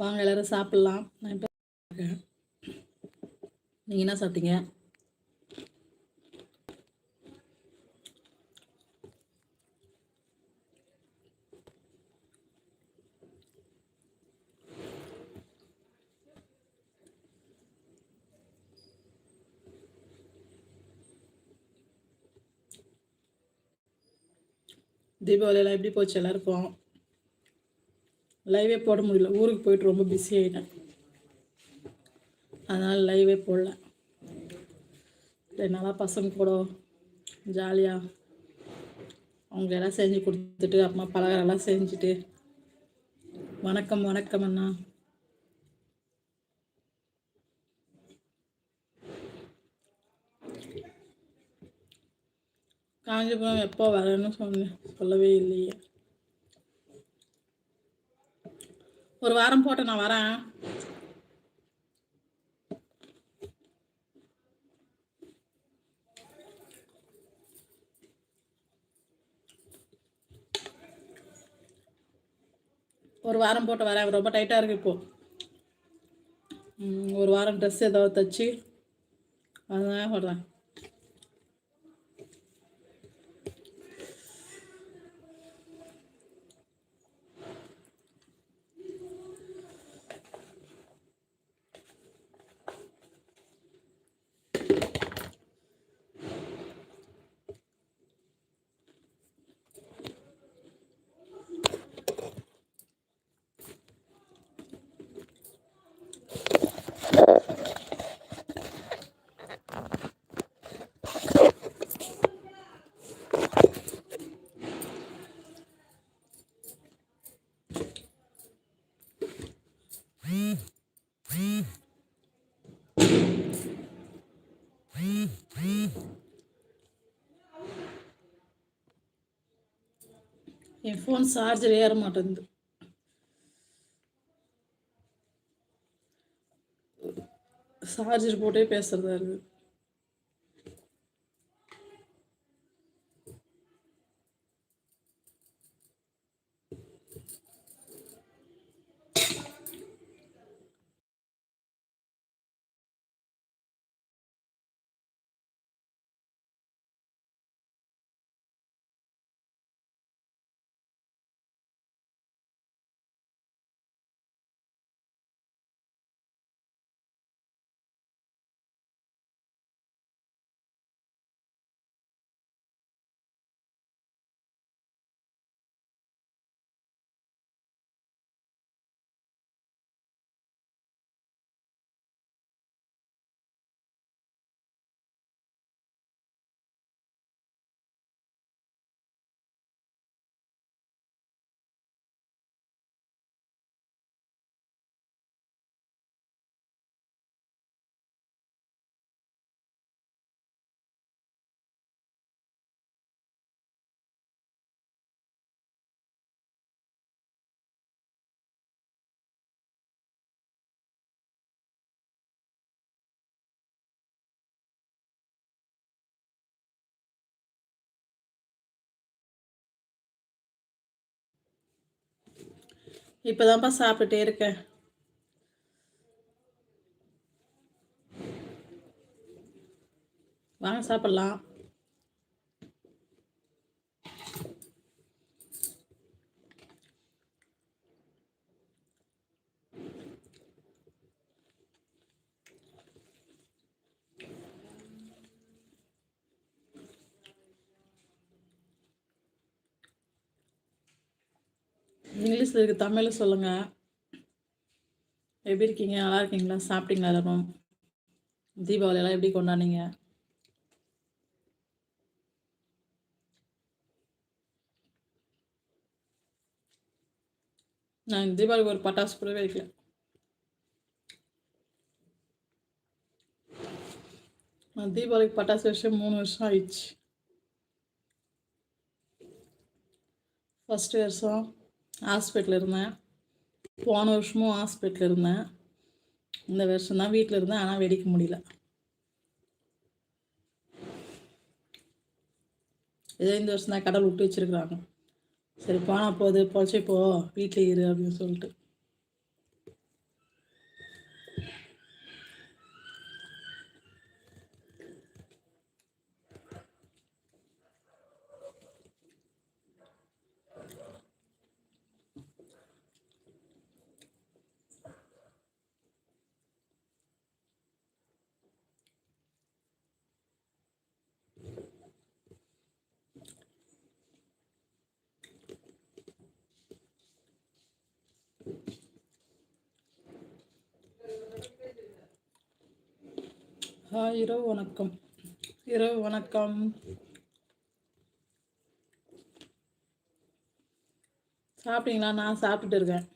வாங்க எல்லாரும் சாப்பிட்லாம். நான் இப்போ இருக்கேன். நீங்கள் என்ன சாப்பிட்டீங்க? தீபாவளியெல்லாம் எப்படி போச்சு? எல்லாருக்கும்? லைவே போட முடியல. ஊருக்கு போயிட்டு ரொம்ப பிஸி ஆகிட்டேன் அதனால் லைவே போடல. நல்லா பசங்க கூட ஜாலியாக அவங்க எல்லாம் செஞ்சு கொடுத்துட்டு அம்மா பலகாரம்லாம் செஞ்சுட்டு. வணக்கம் வணக்கம் அண்ணா. காஞ்சிபுரம் எப்போ வரேன்னு சொன்னேன் சொல்லவே இல்லையே. ஒரு வாரம் போட்டு நான் வரேன். ஒரு வாரம் போட்டு வரேன். ரொம்ப டைட்டாக இருக்கு இப்போ. ஒரு வாரம் ட்ரெஸ் ஏதாவது தைச்சி. அதான் சொல்கிறேன் என் ஃபோன் சார்ஜர் ஏற மாட்டேங்குது. சார்ஜர் போட்டே பேசுறதா இருக்குது இப்போதான்ப்பா சாப்பிட்டுட்டே இருக்கேன். வாங்க சாப்பிடலாம். இங்கிலீஷில் இருக்குது தமிழில் சொல்லுங்கள் எப்படி இருக்கீங்க? நல்லா இருக்கீங்களா? சாப்பிட்டீங்களா எல்லாரும்? தீபாவளியெல்லாம் எப்படி கொண்டாடினீங்க? நான் தீபாவளிக்கு ஒரு பட்டாசு கூட வைக்கல நான் தீபாவளிக்கு பட்டாசு வருஷம் மூணு வருஷம் ஆயிடுச்சு. ஃபஸ்ட்டு வருஷம் ஹாஸ்பிட்டல் இருந்தேன். போன வருஷமும் ஹாஸ்பிட்டல் இருந்தேன். இந்த வருஷம் தான் வீட்டில் இருந்தேன். ஆனால் வெடிக்க முடியல. இதே இந்த வருஷம் தான் கடவுள் விட்டு வச்சுருக்குறாங்க. சரி போனால் போகுது. பொழைச்சி போ. வீட்டில் இரு அப்படின்னு சொல்லிட்டு. ஹாய் இரவு வணக்கம். இரவு வணக்கம். சாப்பிட்டீங்களா? நான் சாப்பிட்டுட்டு இருக்கேன்.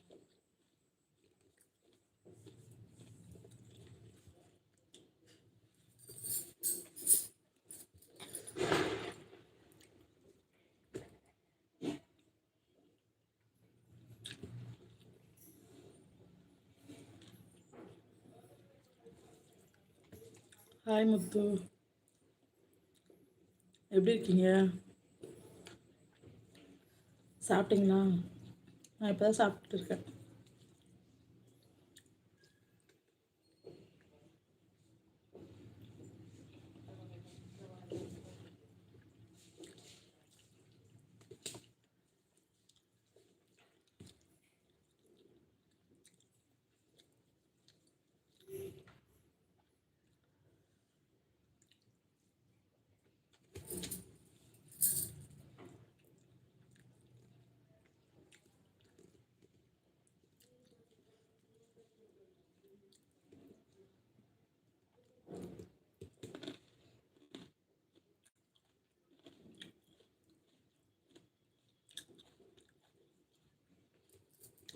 ஹாய் முத்து. எப்படி இருக்கீங்க? சாப்பிட்டீங்களா? நான் இப்போ தான் சாப்பிட்டுட்டு இருக்கேன்.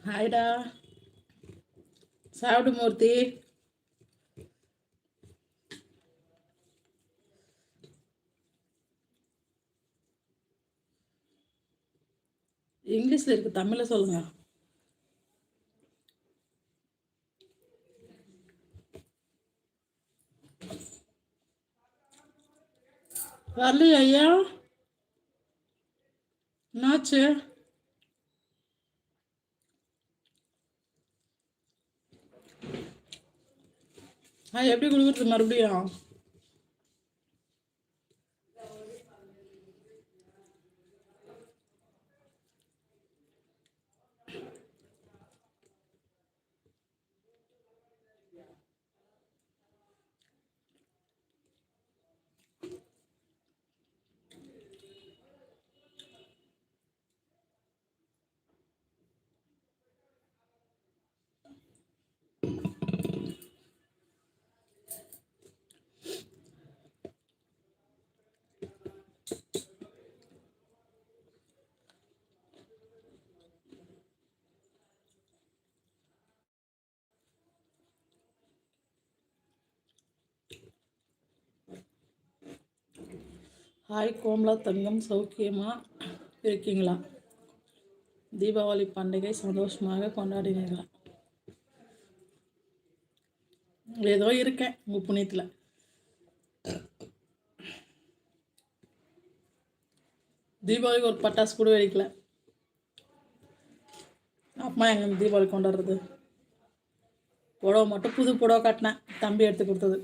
ஹாய்டா. சாப்பிடு மூர்த்தி. இங்கிலீஷில் இருக்கு தமிழில் சொல்லுங்க. வரலையா ஐயா? என்னாச்சு? ஆ எப்படி கொடுக்குறது மறுபடியும்? ஹாய் கோம்லா தங்கம் சௌக்கியமாக இருக்கீங்களா? தீபாவளி பண்டிகை சந்தோஷமாக கொண்டாடினீங்களா ஏதோ இருக்கேன் உங்கள் புண்ணியத்தில். தீபாவளிக்கு ஒரு பட்டாசு கூட வெடிக்கல. அம்மா எங்க தீபாவளி கொண்டாடுறது? புடவை மட்டும் புது புடவை கட்டினேன் தம்பி எடுத்து கொடுத்தது.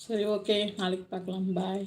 சரி ஓகே நாளைக்கு பார்க்கலாம். பாய்